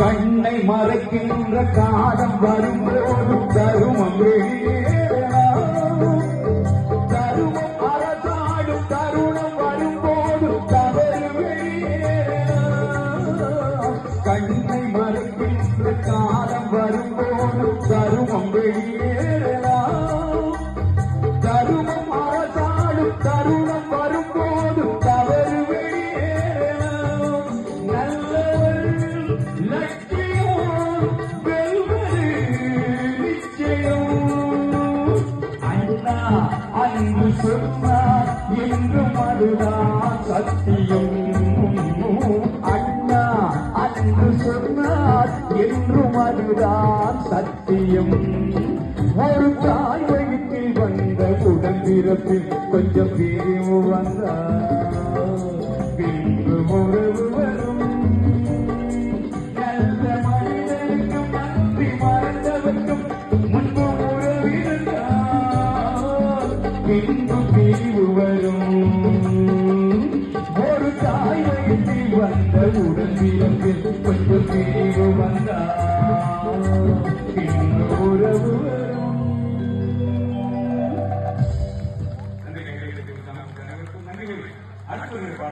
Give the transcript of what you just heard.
மறைக்கின்ற காலம் வரும்போது தருமம் தருமம் அரசாடும் தருணம் வரும்போது தவறு கண்ணை மறைக்கின்ற காலம் வரும்போது தருமம் வெளியேறலாம் என்று சொன்னார் என்றும் அதுதான் சத்தியம். அண்ணா அன்று சொன்னார் என்றும் அதுதான் சத்தியம். ஒரு தாய் வயிற்றில் வந்த உடன் பிறப்பில் கொஞ்சம் பிரிவு வந்தார். பிரிவு பிரிவு வரும். ஒரு தாய் வயதில் வந்த உடல் பிறப்பில் கொஞ்சம் பிரிவு வந்தாரவு வரும்.